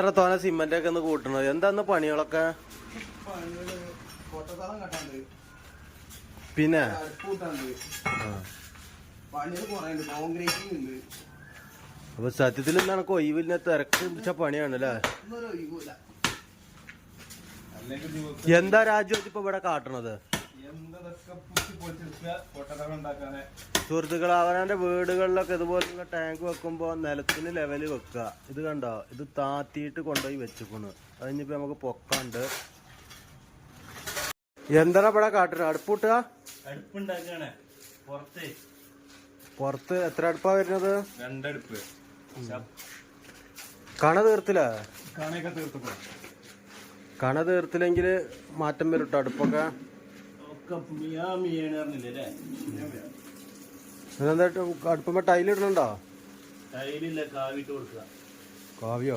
ഇത്ര തോന സിമെന്റ് ഒക്കെ ഒന്ന് കൂട്ടണത് എന്താന്ന് പണികളൊക്കെ? പിന്നെ? അപ്പൊ സത്യത്തിൽ എന്താണ് ഒഴിവില്ല തിരക്ക് പിടിച്ച പണിയാണ് അല്ലേ എന്താ രാജ്യം ഇപ്പൊ ഇവിടെ കാട്ടണത്? സുഹൃത്തുക്കൾ അവനാന്റെ വീടുകളിലൊക്കെ ഇതുപോലുള്ള ടാങ്ക് വെക്കുമ്പോ നിലത്തിന് ലെവൽ വെക്കുക. ഇത് കണ്ടോ? ഇത് താത്തിയിട്ട് കൊണ്ടുപോയി വെച്ചിക്കണ് അതിനിപ്പോ നമുക്ക് പൊക്കാണ്ട്. എന്താണ് ഇവിടെ കാട്ടുന്നത് അടുപ്പൂട്ടുക? അടുപ്പുണ്ടാക്കാണ് പുറത്ത്. പുറത്ത് എത്ര അടുപ്പാ വരുന്നത്? രണ്ടടുപ്പ്. കണ തീർത്തില്ല? കണയൊക്കെ തീർത്തു കണ തീർത്തില്ലെങ്കിൽ മാറ്റം വരും അടുപ്പൊക്കെ. എന്താ അടുപ്പുമ്പോ ടൈലിടുന്നുണ്ടോ ടൈലില്ല കാവിട്ട് കൊടുക്കുക. കാവ്യോ?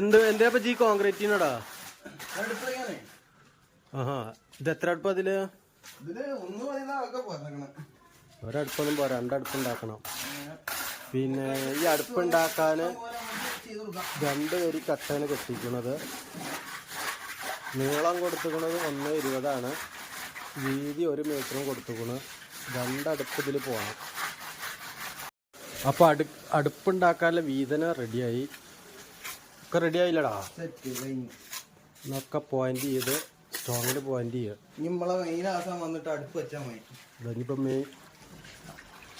എന്ത് എന്താ ജി കോൺക്രീറ്റിനടാ അടുപ്പിങ്ങനെ ആഹാ ഇത് എത്ര അടുപ്പ് അതിൽ ഒരടുപ്പൊന്നും പോരാ രണ്ടടുപ്പ് ഉണ്ടാക്കണം പിന്നെ ഈ അടുപ്പുണ്ടാക്കാന് രണ്ടുപേര് കൊടുക്കാം. രണ്ട് വരി കട്ടയാണ് കെട്ടിക്കുന്നത് നീളം കൊടുത്തുക്കുന്നത് ഒന്ന് ഇരുപതാണ്. വീതി ഒരു മീറ്ററും കൊടുത്തുക്കണ് രണ്ടടുപ്പ് ഇതിൽ പോകണം അപ്പോൾ അടു അടുപ്പുണ്ടാക്കാനുള്ള വീതന റെഡിയായി. ഒക്കെ റെഡി ആയില്ലടാ സെറ്റ് കഴിഞ്ഞു. എന്നൊക്കെ പോയിന്റ് ചെയ്ത് സ്ട്രോങ്ങിൽ പോയിന്റ് ചെയ്യുക നമ്മളെ മെയിൻ ആസാൻ വന്നിട്ട് അടുപ്പ് വെച്ചാൽ മതി. ഇനിയിപ്പം മെയിൻ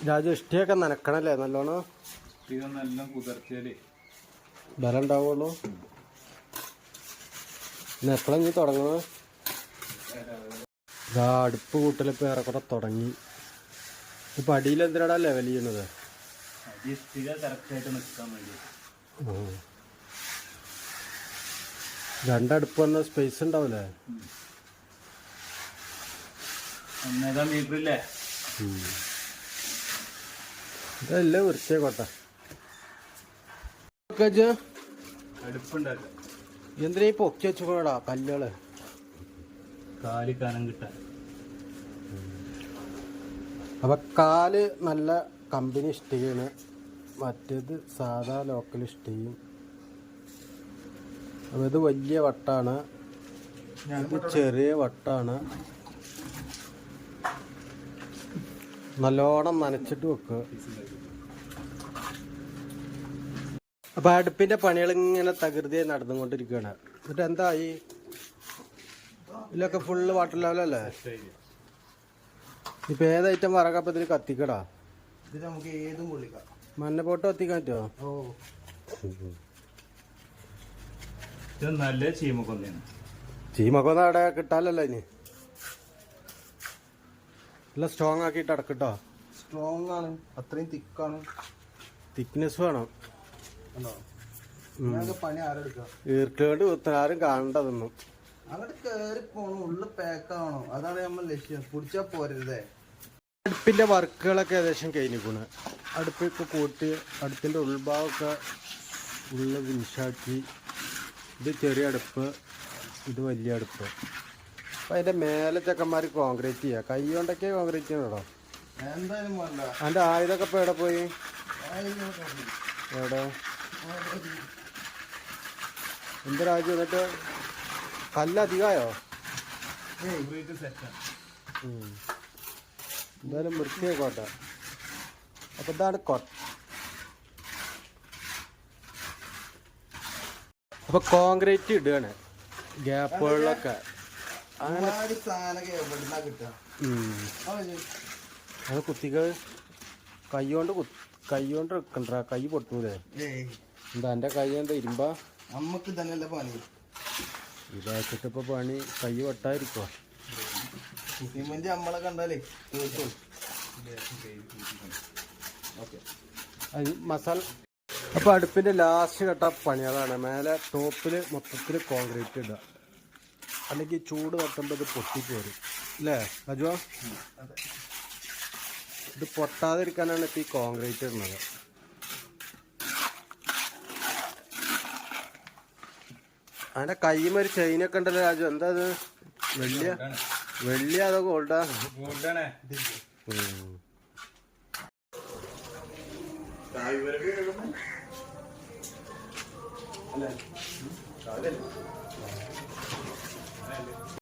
രാജു ഇഷ്ടിയൊക്കെ നനക്കണല്ലേ നല്ലോണം? കുതിർച്ചൽ ബലം ഉണ്ടാവുള്ളൂ. ഇന്ന് എപ്പോഴാണ് നീ തുടങ്ങുന്നത് ഇതാ അടുപ്പ് കൂട്ടലിപ്പോൾ ഏറെക്കുറെ തുടങ്ങി. ഇപ്പം അടിയിൽ എന്തിനാടാ ലെവൽ ചെയ്യണത്. രണ്ടടുപ്പ് വന്ന സ്പേസ് ഉണ്ടാവില്ലേ ഇതല്ലേ വൃത്തിയാക്കോട്ടെ. അടുപ്പുണ്ടാക്കുക. എന്തിനാ ഇപ്പൊ ഒക്കെ വെച്ചു വെച്ചോടാ കല്ലുകൾ? കാൽ കനം കിട്ടാൻ. അപ്പൊ കാൽ നല്ല കമ്പനി ഇഷ്ടികയാണ്. മറ്റേത് സാധാ ലോക്കൽ ഇഷ്ടികയും. അപ്പൊ ഇത് വലിയ വട്ടാണ്. ഇത് ചെറിയ വട്ടാണ്. നല്ലോണം നനച്ചിട്ട് വെക്കുക അപ്പൊ അടുപ്പിന്റെ പണികൾ ഇങ്ങനെ തകൃതിയായി നടന്നുകൊണ്ടിരിക്കുകയാണ്. എന്നിട്ട് എന്തായി? ഇതിലൊക്കെ ഫുള്ള് വാട്ടർ ലെവൽ അല്ലേ? ഇപ്പൊ ഏത് ഐറ്റം വറകപ്പം ഇതിൽ കത്തിക്കടാ? ഇത് നമുക്ക് ഏതും പൊള്ളിക്കാം. മഞ്ഞപ്പോട്ട് കത്തിക്കാൻ പറ്റുമോ ഇത് നല്ല ചീമക്കൊന്നയാണ്. ചീമക്കൊന്നും അവിടെ കിട്ടാലല്ലോ ഇനി? നല്ല സ്ട്രോങ് ആക്കിട്ട് അടക്കട്ടോ സ്ട്രോങ് ആണ്. അത്രയും തിക്കാണ് തിക്നെസ് വേണം. കുത്താൻ ആരും കാണണ്ടതൊന്നും. അങ്ങോട്ട് കേറി പോണു ഉള്ളു പാക്കാവണം അതാണ് നമ്മൾ ലക്ഷ്യം. പിടിച്ചാ പോരരുതേ. അടുപ്പിന്റെ വർക്കുകളൊക്കെ ഏകദേശം കഴിഞ്ഞിക്കണ് അടുപ്പൊക്കെ കൂട്ടി അടുപ്പിന്റെ ഉൾഭാഗമൊക്കെ ഉള്ള വിൻഷാക്കി ഇത് ചെറിയ അടുപ്പ് ഇത് വലിയ അടുപ്പ്. അപ്പം അതിന്റെ മേലെ ചെക്കന്മാർ കോൺക്രീറ്റ് ചെയ്യുക കൈ കൊണ്ടൊക്കെ കോൺക്രീറ്റ് ചെയ്യണോ എന്തായാലും അതിന്റെ ആയുധമൊക്കെ ഇപ്പൊ എവിടെ പോയി? എവിടെ? എന്ത് കല്ല എന്നിട്ട് കല്ല് അധികമായോ. എന്തായാലും വൃത്തിയായിക്കോട്ടെ. അപ്പൊ ഇതാണ് കൊട്ട അപ്പൊ കോൺക്രീറ്റ് ഇടുകയാണ്. ഗ്യാപ്പുകളിലൊക്കെ. അങ്ങനെ കുത്തികൾ കൈ കൊണ്ട് കൈ കൊണ്ട് വെക്കണ്ട? കൈ പൊട്ടൂലേ? എന്താ എന്റെ കൈ എന്താ ഇരുമ്പാ? നമുക്ക് തന്നെയല്ല പണി? ഇതാക്കിട്ട് പണി കൈ വെട്ടായിരിക്കോ സിമെന്റ് നമ്മളെ കണ്ടാലേ ഓക്കെ. അത് മസാല അപ്പൊ അടുപ്പിന്റെ ലാസ്റ്റ് ഘട്ട പണികളാണ് മേലെ ടോപ്പിൽ മൊത്തത്തിൽ കോൺക്രീറ്റ് ഇടുക. അല്ലെങ്കിൽ ചൂട് തട്ടുമ്പോൾ ഇത് പൊട്ടിപ്പോരും അല്ലേ അജോ ഇത് പൊട്ടാതിരിക്കാനാണ് ഇപ്പൊ ഈ കോൺക്രീറ്റ് ഇടുന്നത്. അതിന്റെ കൈമൊരു ചെയിനൊക്കെ ഉണ്ടല്ലോ രാജു. എന്താ അത്? വെള്ളിയ? വെള്ളിയ അതോ ഗോൾഡാ ഗോൾഡാണ്. അല്ലേ?